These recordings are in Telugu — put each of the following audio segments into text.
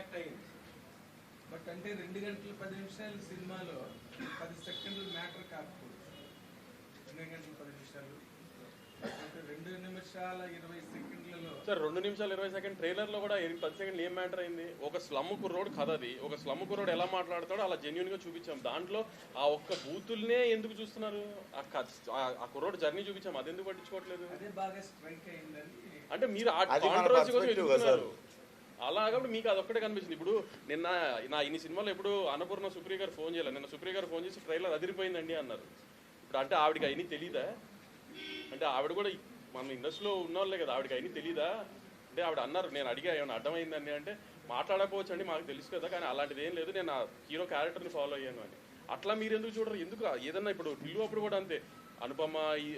ఇంపాక్ట్ అయింది బట్ అంటే రెండు గంటల పది నిమిషాలు సినిమాలో పది సెకండ్లు మ్యాటర్ కాకపోవచ్చు. రెండు గంటల పది నిమిషాలు. అంటే రెండు నిమిషాల ఇరవై సెకండ్లలో సార్ రెండు నిమిషాలు ఇరవై సెకండ్ ట్రైలర్లో కూడా పది సెకండ్లు ఏం మ్యాటర్ అయింది? ఒక స్లమ్ కుర్రోడ్ కథ అది. ఒక స్లమ్ కుర్రోడ్ ఎలా మాట్లాడతాడో అలా జెన్యున్గా చూపించాం. దాంట్లో ఆ ఒక్క బూతుల్నే ఎందుకు చూస్తున్నారు? ఆ కుర్రోడ్ జర్నీ చూపించాం. అది ఎందుకు పట్టించుకోవట్లేదు? అదే బాగా స్ట్రైక్ అయిందని అంటే మీరు ఆ కాంట్రవర్సీ కోసం అలాగప్పుడు మీకు అదొక్కటే కనిపించింది. ఇప్పుడు నిన్న నా ఇన్ని సినిమాలు ఎప్పుడు అన్నపూర్ణ సుప్రియ గారు ఫోన్ చేయలేదు. నిన్న సుప్రియ గారు ఫోన్ చేసి ట్రైలర్ అదిరిపోయిందండి అన్నారు. ఇప్పుడు అంటే ఆవిడకి అయినా తెలీదా? అంటే ఆవిడ కూడా మన ఇండస్ట్రీలో ఉన్న వాళ్ళే కదా ఆవిడకి అయినా తెలీదా? అంటే ఆవిడ అన్నారు నేను అడిగా ఏమైనా అర్థమైందండి అంటే మాట్లాడకపోవచ్చు అండి మాకు తెలుసు కదా కానీ అలాంటిది ఏం లేదు నేను ఆ హీరో క్యారెక్టర్ని ఫాలో అయ్యాను అని. అట్లా మీరు ఎందుకు చూడరు? ఎందుకు ఏదన్నా ఇప్పుడు టిల్లు అప్పుడు కూడా అంతే. అనుపమ ఈ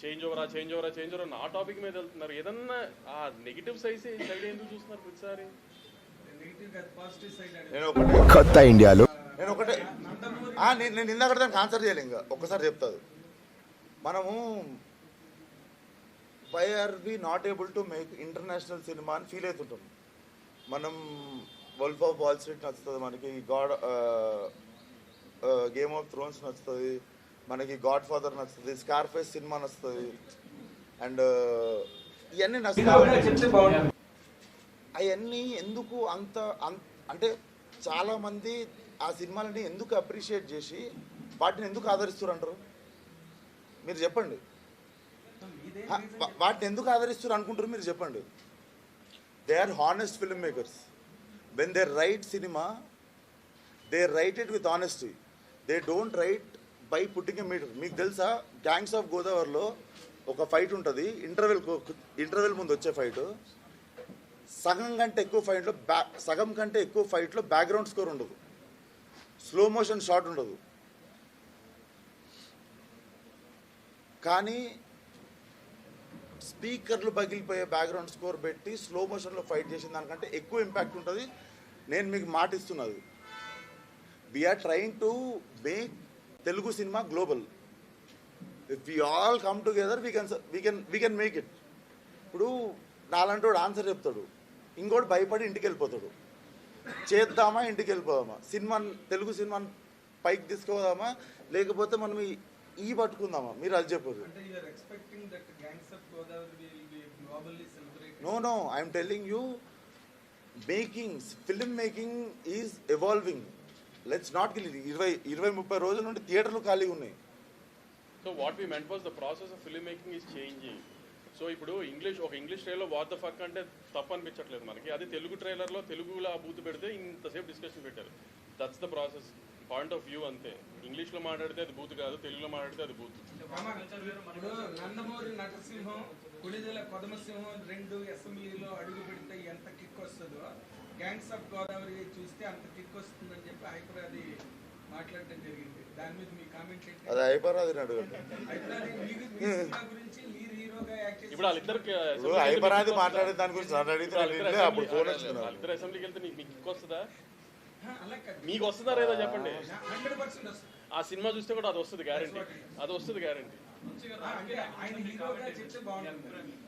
చేంజ్ ఓవరా చేంజ్ ఓవరా చేంజ్ ఓవరా నా టాపిక్ మీద వెళ్తున్నారు. ఏదన్నా ఆ నెగిటివ్ సైజ్ సైడ్ ఎందుకు చూస్తున్నారు ప్రతిసారి? నెగిటివ్ కాదు పాజిటివ్ సైడ్ నేను ఒకటే. కొత్త ఇండియాలో. నేను ఒకటే. ఆ, నేను నేను ఇందాక దానికి ఆన్సర్ చేయాలి ఇంకా. ఒక్కసారి చెప్తాది మనము why are we not able to make international cinema అని ఫీల్ అవుతుంటాం మనం వల్ఫ్ ఆఫ్ వాల్ స్ట్రీట్ నచ్చుతుంది మనకి. గాడ్ గేమ్ ఆఫ్ థ్రోన్స్ నచ్చుతుంది. మనకి గాడ్ ఫాదర్ నచ్చుతుంది స్కార్ఫేస్ సినిమా నచ్చుతుంది. అండ్ ఇవన్నీ నచ్చుతాయి. అవన్నీ ఎందుకు అంత అంటే చాలా మంది ఆ సినిమాలని ఎందుకు అప్రిషియేట్ చేసి వాటిని ఎందుకు ఆదరిస్తారు అంటారు మీరు చెప్పండి. వాటిని ఎందుకు ఆదరిస్తారు అనుకుంటారు మీరు చెప్పండి. They are honest film makers when they write cinema they write it with honesty they don't write by putting meter మీకు తెలుసా? గ్యాంగ్స్ ఆఫ్ గోదావరిలో ఒక ఫైట్ ఉంటుంది. ఇంటర్వెల్ ఇంటర్వెల్ ముందు వచ్చే ఫైట్ సగం కంటే ఎక్కువ ఫైట్లో బ్యా సగం కంటే ఎక్కువ ఫైట్లో బ్యాక్గ్రౌండ్ స్కోర్ ఉండదు. స్లో మోషన్ షాట్ ఉండదు. కానీ స్పీకర్లు పగిలిపోయే బ్యాక్గ్రౌండ్ స్కోర్ పెట్టి స్లో మోషన్లో ఫైట్ చేసిన దానికంటే ఎక్కువ ఇంపాక్ట్ ఉంటుంది. నేను మీకు మాట ఇస్తున్నది. We're trying to make Telugu cinema global. If we all come together we can we can we can make it ఇప్పుడు నాలంటోడు ఆన్సర్ చెప్తాడు. ఇంకోటి భయపడి ఇంటికి వెళ్ళిపోతాడు చేద్దామా ఇంటికి వెళ్ళిపోదామా సినిమా తెలుగు సినిమాని పైకి తీసుకుపోదామా? లేకపోతే మనం ఈ- పట్టుకుందామా? మీరు అది చెప్పదు no no I'm telling you making film making is evolving let's not Gill ఇరవై ఇరవై ముప్పై రోజుల నుండి థియేటర్లు ఖాళీగా ఉన్నాయి. So what we meant was the process of film making is changing so ఇప్పుడు ఇంగ్లీష్ ఒక English trailer what the fuck అంటే తప్పు అనిపించట్లేదు మనకి. అదే తెలుగు ట్రైలర్లో తెలుగులో ఆ బూత్ పెడితే ఇంతసేపు డిస్కషన్ పెట్టారు. That's the process point of view అంతే. ఇంగ్లీష్లో మాట్లాడితే అది బూత్ కాదు తెలుగులో మాట్లాడితే అది బూత్. నందమూరి నటసింహం కుడిదల కొదమసింహం రెండు అసెంబ్లీలో అడుగు పెడితే ఎంత కిక్ వస్తుందో గ్యాంగ్స్ ఆఫ్ గోదావరి చూస్తే అంత కిక్ వస్తుందని చెప్పి హైపర్ అది మాట్లాడటం జరిగింది. దాని మీద మీ కామెంట్ ఏంటి? అది హైపర్ అది గురించి మీరు హీరోగా యాక్ట్ ఇప్పుడు హైపరాది మాట్లాడే దాని గురించి అడిగితే అప్పుడు ఫోన్. వాళ్ళిద్దరు అసెంబ్లీకి వెళ్తే నీకు మీకు వస్తుందా? హా, అలా కాదు. మీకు వస్తుందా లేదా చెప్పండి? ఆ సినిమా చూస్తే కూడా అది వస్తుంది గ్యారంటీ అది వస్తుంది గ్యారంటీ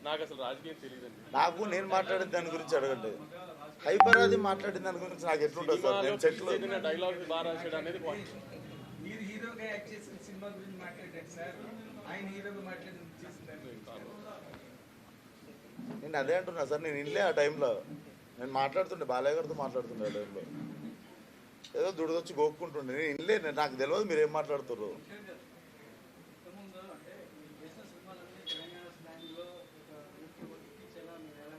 నాకు అసలు రాజకీయం తెలియదండి నాకు నేను మాట్లాడే దాని గురించి అడగండి. హైపరాది మాట్లాడిన దాని గురించి నాకు ఎట్లుంటుంది సార్? నేను చెట్లు డైలాగ్ బాగా రాసాడు అనేది point. మీరు హీరోగా యాక్ట్ చేసిన సినిమా గురించి మాట్లాడారు సార్. ఆయన హీరోగా మాట్లాడి చేసిందని నేను అదే అంటున్నా సార్ నేను ఇల్లే ఆ టైంలో. నేను మాట్లాడుతుండే బాలయ్య గారితో మాట్లాడుతుండే ఆ టైంలో. ఏదో దుడదొచ్చి గోక్కుంటుండే. నేను ఇల్లే నాకు తెలియదు మీరు ఏం మాట్లాడుతుర్రు ఇంతకుముందు అంటే మీరు చేసిన సినిమాలన్నీ తెలంగాణ స్లాంగ్లో ఒక ఊరికి ఊరికి చాలా మీరు ఎలా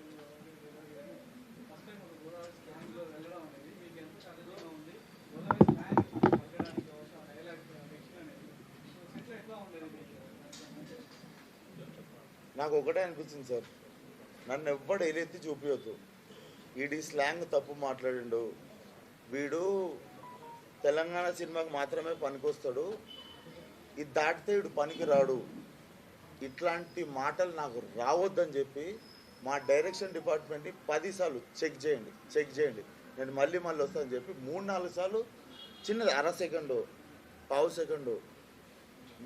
ఫస్ట్ టైం ఒక గోదావరి స్లాంగ్లో వెళ్ళడం అనేది మీకు ఎంత ఛాలెంజ్గా ఉంది గోదావరి స్లాంగ్ పలకడానికి కావచ్చు ఆ డైలాగ్ డిక్షన్ అనేది సో సెట్లో ఎట్లా ఉండేది మీకు నాకు ఒకటే అనిపించింది సార్. నన్ను ఎవ్వడు ఏలెత్తి చూపించొద్దు వీడి స్లాంగ్ తప్పు మాట్లాడిండు. వీడు తెలంగాణ సినిమాకి మాత్రమే పనికొస్తాడు. ఇది దాటితే వీడు పనికి రాడు. ఇట్లాంటి మాటలు నాకు రావద్దని చెప్పి మా డైరెక్షన్ డిపార్ట్మెంట్ని పదిసార్లు చెక్ చేయండి చెక్ చేయండి. నేను మళ్ళీ మళ్ళీ వస్తానని చెప్పి మూడు నాలుగు సార్లు చిన్నది అర సెకండు పావు సెకండు.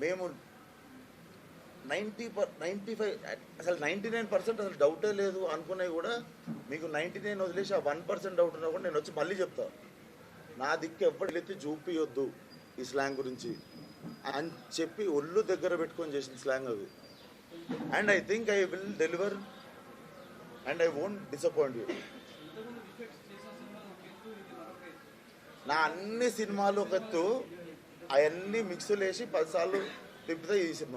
మేము నైంటీ పర్ నైంటీ ఫైవ్ అసలు నైంటీ నైన్ పర్సెంట్ అసలు డౌటే లేదు అనుకున్నవి కూడా మీకు నైంటీ నైన్ వదిలేసి ఆ వన్ పర్సెంట్ డౌట్ ఉన్నా కూడా నేను వచ్చి మళ్ళీ చెప్తా. నా దిక్కు ఎవ్వరు ఎత్తి చూపియొద్దు ఈ స్లాంగ్ గురించి అని చెప్పి ఒళ్ళు దగ్గర పెట్టుకొని చేసిన స్లాంగ్ అది. And I think I will deliver and I won't disappoint you నా అన్ని సినిమాలు ఒక అవన్నీ మిక్స్లు వేసి పదిసార్లు తిప్పితే ఈ సినిమా.